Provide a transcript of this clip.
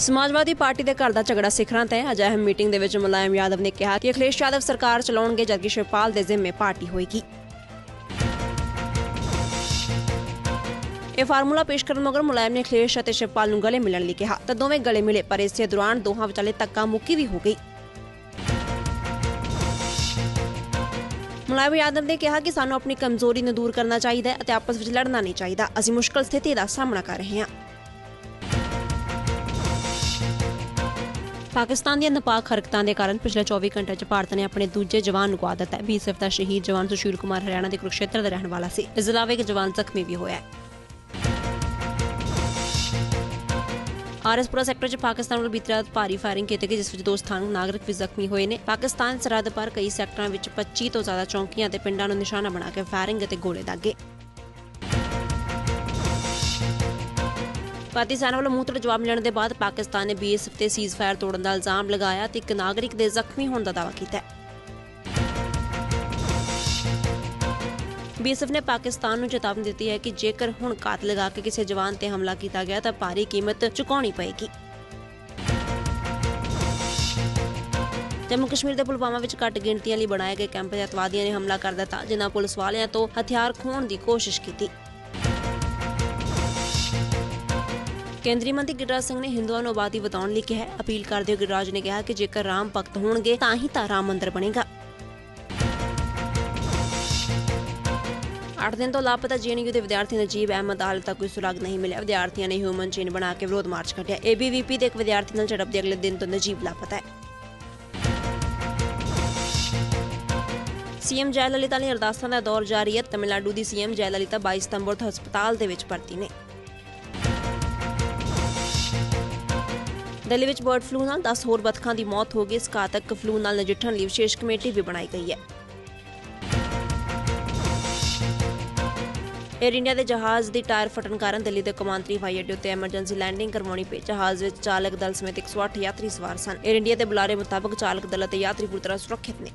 ਸਮਾਜਵਾਦੀ party ਦੇ ਘਰ ਦਾ ਝਗੜਾ ਸਿਖਰਾਂ ਤੇ ਅੱਜ ਅਹਿਮ ਮੀਟਿੰਗ ਦੇ ਵਿੱਚ ਮੁਲਾਇਮ ਯਾਦਵ ਨੇ ਕਿਹਾ ਕਿ ਅਖਿਲੇਸ਼ ਯਾਦਵ ਸਰਕਾਰ ਚਲਾਉਣਗੇ ਜਦਕਿ ਸ਼ਿਵਪਾਲ ਦੇ ਜ਼ਿੰਮੇ ਪਾਰਟੀ ਹੋਏਗੀ। ਇਹ ਫਾਰਮੂਲਾ ਪੇਸ਼ ਕਰਨ ਮਗਰ ਮੁਲਾਇਮ ਨੇ ਅਖਿਲੇਸ਼ ਅਤੇ ਸ਼ਿਵਪਾਲ ਨੂੰ ਗਲੇ ਮਿਲਣ ਲਈ ਕਿਹਾ। ਤਾਂ ਦੋਵੇਂ ਗਲੇ ਮਿਲੇ, ਪਰ ਇਸੇ ਦੌਰਾਨ ਦੋਹਾਂ ਵਿਚਾਲੇ ਧੱਕਾ ਮੁੱਕੀ ਵੀ ਹੋ ਗਈ। ਮੁਲਾਇਮ ਯਾਦਵ ਨੇ ਕਿਹਾ ਕਿ ਸਾਨੂੰ ਆਪਣੀ ਕਮਜ਼ੋਰੀ ਨੂੰ ਦੂਰ ਕਰਨਾ ਚਾਹੀਦਾ ਹੈ ਅਤੇ ਆਪਸ ਵਿੱਚ ਲੜਨਾ ਨਹੀਂ ਚਾਹੀਦਾ। ਅਸੀਂ ਮੁਸ਼ਕਲ ਸਥਿਤੀ ਦਾ ਸਾਹਮਣਾ ਕਰ ਰਹੇ ਹਾਂ। ਪਾਕਿਸਤਾਨ ਦੀਆਂ ਨਾਪਾਕ ਹਰਕਤਾਂ ਦੇ ਕਾਰਨ ਪਿਛਲੇ 24 ਘੰਟਿਆਂ 'ਚ ਭਾਰਤ ਨੇ ਆਪਣੇ ਦੂਜੇ ਜਵਾਨ ਨੂੰ ਗਵਾ ਦਿੱਤਾ ਹੈ। ਬੀਐਸਐਫ ਦਾ ਸ਼ਹੀਦ ਜਵਾਨ ਸੁਸ਼ੀਲ ਕੁਮਾਰ ਹਰਿਆਣਾ ਦੇ ਕੁਰੂਕਸ਼ੇਤਰ ਦਾ ਰਹਿਣ ਵਾਲਾ ਸੀ। ਇਸ ਇਲਾਵਾ ਇੱਕ ਜਵਾਨ ਜ਼ਖਮੀ ਵੀ ਹੋਇਆ ਹੈ। ਆਰਐਸਪੁਰਾ ਸੈਕਟਰ 'ਚ ਪਾਕਿਸਤਾਨ ਵੱਲੋਂ ਬੀਤੀ ਰਾਤ ਭਾਰੀ ਫਾਇਰਿੰਗ ਕੀਤੀ ਗਈ, ਜਿਸ ਵਿੱਚ ਦੋ ਸਥਾਨਕ ਨਾਗਰਿਕ ਵੀ ਜ਼ਖਮੀ ਹੋਏ ਨੇ। ਪਾਕਿਸਤਾਨ ਸਰਹੱਦ ਪਰ ਕਈ ਸੈਕਟਰਾਂ ਵਿੱਚ 25 ਤੋਂ ਜ਼ਿਆਦਾ ਚੌਂਕੀਆਂ ਤੇ ਪਿੰਡਾਂ ਨੂੰ ਨਿਸ਼ਾਨਾ ਬਣਾ ਕੇ ਫਾਇਰਿੰਗ ਅਤੇ ਗੋਲੇ ਦਾਗੇ। ਭਾਰਤੀ ਵੱਲੋਂ ਮੂੰਹ ਜਵਾਬ ਮਿਲਣ ਦੇ ਬਾਅਦ ਪਾਕਿਸਤਾਨ ਨੇ ਬੀਐਸਐਫ ਤੇ ਸੀਜ਼ਫਾਇਰ ਤੋੜਨ ਦਾ ਇਲਜ਼ਾਮ ਲਗਾਇਆ ਤੇ ਇੱਕ ਨਾਗਰਿਕ ਦੇ ਜ਼ਖਮੀ ਹੋਣ ਦਾ ਦਾਅਵਾ ਕੀਤਾ ਹੈ। ਬੀਐਸਐਫ ਨੇ ਪਾਕਿਸਤਾਨ ਨੂੰ ਚੇਤਾਵਨੀ ਦਿੱਤੀ ਹੈ ਕਿ ਜੇਕਰ ਹੁਣ ਕਾਤ ਲਗਾ ਕੇ ਕਿਸੇ ਜਵਾਨ ਤੇ ਹਮਲਾ ਕੀਤਾ ਗਿਆ ਤਾਂ ਭਾਰੀ ਕੀਮਤ ਚੁਕਾਉਣੀ ਪਏਗੀ। ਜੰਮੂ ਕਸ਼ਮੀਰ ਦੇ ਪੁਲਵਾਮਾ ਵਿੱਚ ਘੱਟ ਗਿਣਤੀਆਂ ਲਈ ਬਣਾਏ ਗਏ ਕੈਂਪ 'ਤੇ ਅਤਵਾਦੀਆਂ ਨੇ ਹਮਲਾ ਕਰ ਦਿੱਤਾ ਜਿਨ੍ਹਾਂ ਪੁਲਿਸ ਵਾਲਿਆਂ ਤੋਂ ਹਥਿਆਰ ਖੋਹਣ ਦੀ ਕੋਸ਼ਿਸ਼ ਕੀਤੀ। ਕੇਂਦਰੀ ਮੰਤਰੀ ਗਿਰਰਾਜ ਸਿੰਘ ਨੇ ਹਿੰਦੂਆਂ ਨੂੰ ਆਬਾਦੀ ਵਧਾਉਣ ਲਈ ਕਿਹਾ ਅਪੀਲ ਕਰਦੇ ਹੋਏ ਗਿਰਰਾਜ ਨੇ ਕਿਹਾ ਕਿ ਜੇਕਰ ਰਾਮ ਭਗਤ ਹੋਣਗੇ, ਤਾਂ ਹੀ ਤਾਂ ਰਾਮ ਮੰਦਿਰ ਬਣੇਗਾ। 8 ਦਿਨ ਤੋਂ ਲਾਪਤਾ ਜੀਐਨਯੂ ਦੇ ਵਿਦਿਆਰਥੀ ਨਜੀਬ ਅਹਿਮਦ ਹਾਲ ਤੱਕ ਕੋਈ ਸੁਰਾਗ ਨਹੀਂ ਮਿਲਿਆ। ਵਿਦਿਆਰਥੀਆਂ ਨੇ ਹਿਊਮਨ ਚੇਨ ਬਣਾ ਕੇ ਵਿਰੋਧ ਮਾਰਚ ਕੱਢਿਆ। ਏਬੀਵੀਪੀ ਦੇ ਇੱਕ ਵਿਦਿਆਰਥੀ ਨਾਲ ਝੜਪ ਦੇ ਅਗਲੇ ਦਿਨ ਤੋਂ ਨਜੀਬ ਲਾਪਤਾ ਹੈ। ਸੀਐਮ ਜੈਲਲਿਤਾ ਲਈ ਅਰਦਾਸਾਂ ਦਾ ਦੌਰ ਜਾਰੀ ਹੈ। ਤਮਿਲਨਾਡੂ ਦੀ ਸੀਐਮ ਜੈਲਲਿਤਾ 22 ਸਤੰਬਰ ਤੋਂ ਹਸਪਤਾਲ ਦੇ ਵਿੱਚ ਭਰਤੀ ਨੇ। ਦਿੱਲੀ ਵਿੱਚ ਬਰਡ ਫਲੂ ਨਾਲ 10 ਹੋਰ ਬਤਖਾਂ ਦੀ ਮੌਤ ਹੋ ਗਈ। ਇਸ ਘਾਤਕ ਫਲੂ ਨਾਲ ਨਜਿੱਠਣ ਲਈ ਵਿਸ਼ੇਸ਼ ਕਮੇਟੀ ਵੀ ਬਣਾਈ ਗਈ ਹੈ। ਏਅਰ ਇੰਡੀਆ ਦੇ ਜਹਾਜ਼ ਦੀ ਟਾਇਰ ਫਟਣ ਕਾਰਨ ਦਿੱਲੀ ਦੇ ਕਮਾਂਤਰੀ ਹਵਾਈ ਅੱਡੇ ਉੱਤੇ ਐਮਰਜੈਂਸੀ ਲੈਂਡਿੰਗ ਕਰਵਾਉਣੀ ਪਈ। ਜਹਾਜ਼ ਵਿੱਚ ਚਾਲਕ ਦਲ ਸਮੇਤ 108 ਯਾਤਰੀ ਸਵਾਰ ਸਨ। ਏਅਰ ਇੰਡੀਆ ਦੇ ਬੁਲਾਰੇ ਮੁਤਾਬਕ ਚਾਲਕ ਦਲ ਅਤੇ ਯਾਤਰੀ ਪੂਰੀ ਤਰ੍ਹਾਂ ਸੁਰੱਖਿਅਤ ਨੇ।